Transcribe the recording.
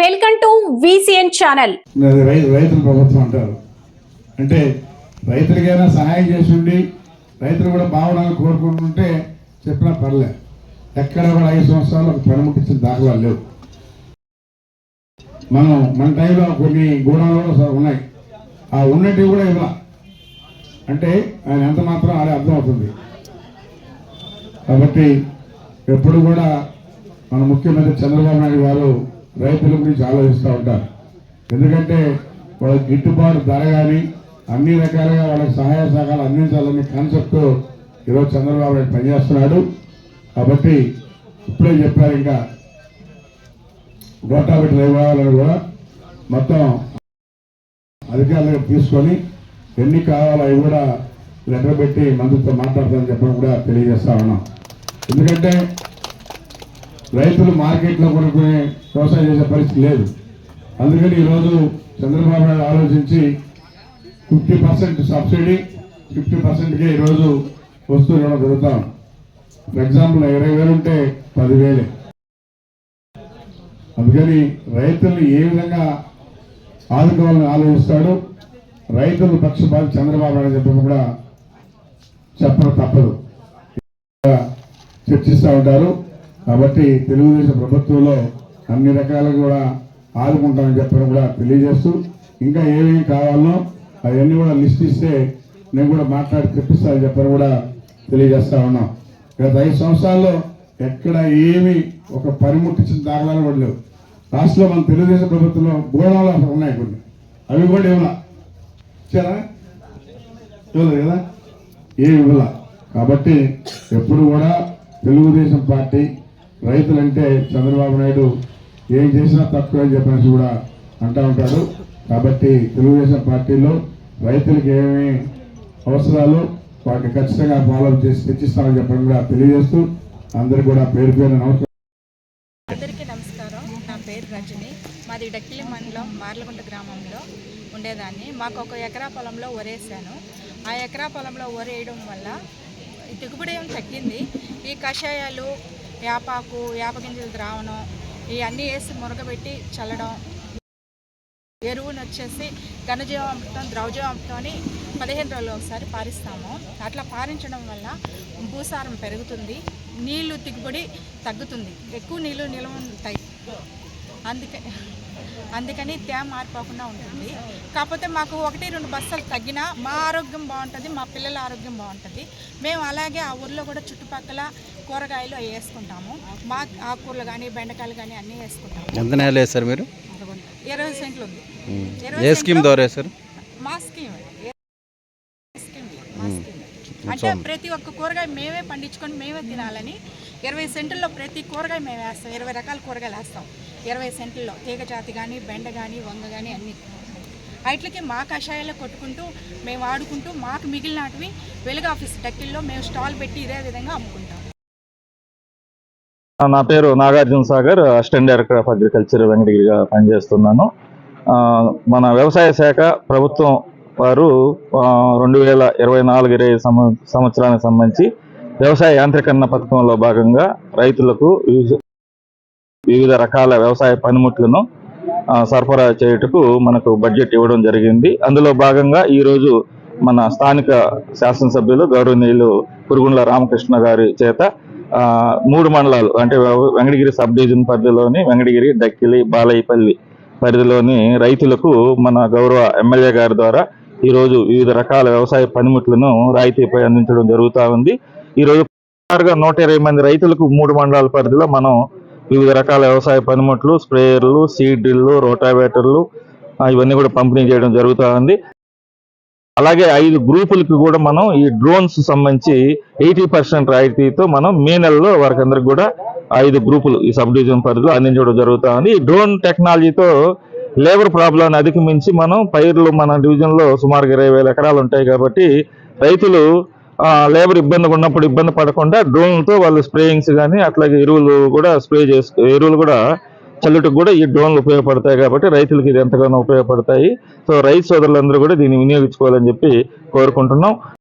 Welcome to VCN channel. రైతుల ప్రభుత్వం అంటారు. అంటే రైతులకైనా సహాయం చేసి ఉండి రైతులు కూడా బాగుండాలని కోరుకుంటుంటే చెప్పినా పర్లే ఎక్కడ కూడా ఐదు సంవత్సరాలు ఒక పనిముట్టించిన దాఖలాలు లేవు. మనం మన టైంలో కొన్ని గూడాలు కూడా ఉన్నాయి. ఆ ఉన్నటివి కూడా ఇవ్వ అంటే ఆయన ఎంత మాత్రం అదే అర్థమవుతుంది కాబట్టి ఎప్పుడు కూడా మన ముఖ్యమంత్రి చంద్రబాబు నాయుడు గారు రైతుల గురించి ఆలోచిస్తూ ఉంటారు. ఎందుకంటే వాళ్ళకి గిట్టుబాటు ధర కానీ అన్ని రకాలుగా వాళ్ళకి సహాయ సహకారాలు అందించాలనే కాన్సెప్ట్ ఈరోజు చంద్రబాబు నాయుడు పనిచేస్తున్నాడు. కాబట్టి ఇప్పుడే చెప్పారు ఇంకా. రోటాబెట్లు ఇవ్వాలని కూడా మొత్తం అధికారులకు తీసుకొని ఎన్ని కావాలో అవి కూడా లెటర్ పెట్టి మంత్రితో మాట్లాడతామని చెప్పడం కూడా తెలియజేస్తా ఉన్నాం. ఎందుకంటే రైతులు మార్కెట్లో కొనుక్కునే వ్యవసాయం చేసే పరిస్థితి లేదు. అందుకని ఈరోజు చంద్రబాబు నాయుడు ఆలోచించి ఫిఫ్టీ పర్సెంట్ సబ్సిడీ ఫిఫ్టీ పర్సెంట్కే ఈరోజు వస్తువులు ఇవ్వడం జరుగుతాం ఫర్ ఎగ్జాంపుల్ ఇరవై వేలు ఉంటే పదివేలే. అందుకని రైతుల్ని ఏ విధంగా ఆదుకోవాలని ఆలోచిస్తాడు రైతుల పక్షపాతి చంద్రబాబు నాయుడు చెప్పడం కూడా చెప్పడం తప్పదు. చర్చిస్తూ ఉంటారు. కాబట్టి తెలుగుదేశం ప్రభుత్వంలో అన్ని రకాలుగా కూడా ఆదుకుంటామని చెప్పడం కూడా తెలియజేస్తూ ఇంకా ఏమేమి కావాలో అవన్నీ కూడా లిస్ట్ ఇస్తే నేను కూడా మాట్లాడి తెప్పిస్తానని చెప్పడం కూడా తెలియజేస్తా ఉన్నాం. గత ఐదు సంవత్సరాల్లో ఎక్కడ ఏమి ఒక పనిముట్టించిన దాఖలాలు కూడా లేవు. రాష్ట్రంలో మన తెలుగుదేశం ప్రభుత్వంలో గోడవలు అసలు ఉన్నాయి కొన్ని. అవి కూడా ఏమన్నా ఇచ్చారా? ఇవ్వలేదు కదా? ఏమి ఇవ్వాల? కాబట్టి ఎప్పుడు కూడా తెలుగుదేశం పార్టీ రైతులంటే చంద్రబాబు నాయుడు ఏం చేసినా తక్కువ అని చెప్పినట్టు కూడా అంటూ ఉంటాడు. కాబట్టి తెలుగుదేశం పార్టీలో రైతులకు ఏమేమి అవసరాలు వాటిని ఖచ్చితంగా ఫాలో చేసి తెచ్చిస్తామని చెప్పడం కూడా తెలియజేస్తూ అందరికీ కూడా పేరు పేరు నమస్కారం. అందరికీ నమస్కారం. నా పేరు రజని. మాది డక్కిలి మండలం మార్లగుంట గ్రామంలో ఉండేదాన్ని. మాకు ఒక ఎకరా పొలంలో వరేసాను. ఆ ఎకరా పొలంలో వరేయడం వల్ల దిగుబడి ఏం తగ్గింది. ఈ కషాయాలు వేపాకు వేపగింజల ద్రావణం ఇవన్నీ వేసి మురగబెట్టి చల్లడం. ఎరువును వచ్చేసి ఘనజీవామృతం ద్రవజీవామృతం పదిహేను రోజులు ఒకసారి పారిస్తాము. అట్లా పారించడం వల్ల భూసారం పెరుగుతుంది నీళ్ళు దిగుబడి తగ్గుతుంది. ఎక్కువ నీళ్ళు నిల్వ ఉంటాయి. అందుకే అందుకని తేమ మారిపోకుండా ఉంటుంది. కాకపోతే మాకు ఒకటి రెండు బస్తాలు తగ్గినా మా ఆరోగ్యం బాగుంటుంది మా పిల్లల ఆరోగ్యం బాగుంటుంది. మేము అలాగే ఆ ఊర్లో కూడా చుట్టుపక్కల కూరగాయలు అవి వేసుకుంటాము. మా ఆకుకూరలు కానీ బెండకాయలు కానీ అన్నీ వేసుకుంటాము. ఎంత నేల వేస్తారు మీరు? ఇరవై సెంట్లు ఉంది. ఏ స్కీమ్ ద్వారా వేస్తారు మా స్కీమ్. అంటే ప్రతి ఒక్క కూరగాయ మేమే పండించుకొని మేమే తినాలని ఇరవై సెంటుల్లో ప్రతి కూరగాయ మేము వేస్తాం. ఇరవై రకాల కూరగాయలు వేస్తాం. ఇరవై సెంటుల్లో తీగ జాతి కానీ బెండ కానీ వంగ కానీ అన్ని. వాటికి మా కషాయాలు కొట్టుకుంటూ మేము ఆడుకుంటూ మాకు మిగిలినటివి వెలుగు ఆఫీస్ డక్కిల్లో మేము స్టాల్ పెట్టి ఇదే విధంగా అమ్ముకుంటాం. నా పేరు Nagarjuna Sagar assistant director of agriculture వెంకటగిరిగా పనిచేస్తున్నాను. మన వ్యవసాయ శాఖ ప్రభుత్వం వారు రెండు వేల ఇరవై నాలుగు ఇరవై సంవత్సరానికి సంబంధించి వ్యవసాయ యాంత్రీకరణ పథకంలో భాగంగా రైతులకు వివిధ- రకాల వ్యవసాయ పనిముట్లను సరఫరా చేయుటకు మనకు బడ్జెట్ ఇవ్వడం జరిగింది. అందులో భాగంగా ఈరోజు మన స్థానిక శాసనసభ్యులు గౌరవనీయులు పురుగుండ్ల రామకృష్ణ గారి చేత మూడు మండలాలు అంటే వెంకటగిరి సబ్ డివిజన్ పరిధిలోని వెంకటగిరి దక్కిలి బాలయ్యపల్లి పరిధిలోని రైతులకు మన గౌరవ ఎమ్మెల్యే గారి ద్వారా ఈరోజు వివిధ రకాల వ్యవసాయ పనిముట్లను రాయితీపై అందించడం జరుగుతూ ఉంది. ఈరోజు సుమారుగా నూట ఇరవై మంది రైతులకు మూడు మండలాల పరిధిలో మనం వివిధ రకాల వ్యవసాయ పనిముట్లు స్ప్రేయర్లు సీడ్ డ్రిల్లు రోటావేటర్లు ఇవన్నీ కూడా పంపిణీ చేయడం జరుగుతూ ఉంది. అలాగే ఐదు గ్రూపులకు కూడా మనం ఈ డ్రోన్స్ సంబంధించి ఎయిటీ పర్సెంట్ రాయితీతో మనం మే నెలలో వారికి కూడా ఐదు గ్రూపులు ఈ సబ్ డివిజన్ పరిధిలో అందించడం జరుగుతా ఉంది ఈ డ్రోన్ టెక్నాలజీతో లేబర్ ప్రాబ్లం అధిగమించి మనం పైర్లు మన డివిజన్లో సుమారుగా ఇరవై వేల ఎకరాలు ఉంటాయి కాబట్టి రైతులు లేబర్ ఇబ్బంది ఉన్నప్పుడు ఇబ్బంది పడకుండా డ్రోన్లతో వాళ్ళు స్ప్రేయింగ్స్ కానీ అట్లాగే ఎరువులు కూడా స్ప్రే చేసుకు ఎరువులు కూడా చల్లుటకు కూడా ఈ డ్రోన్లు ఉపయోగపడతాయి కాబట్టి రైతులకు ఇది ఎంతగానో ఉపయోగపడతాయి. సో రైతు సోదరులందరూ కూడా దీన్ని వినియోగించుకోవాలని చెప్పి కోరుకుంటున్నాం.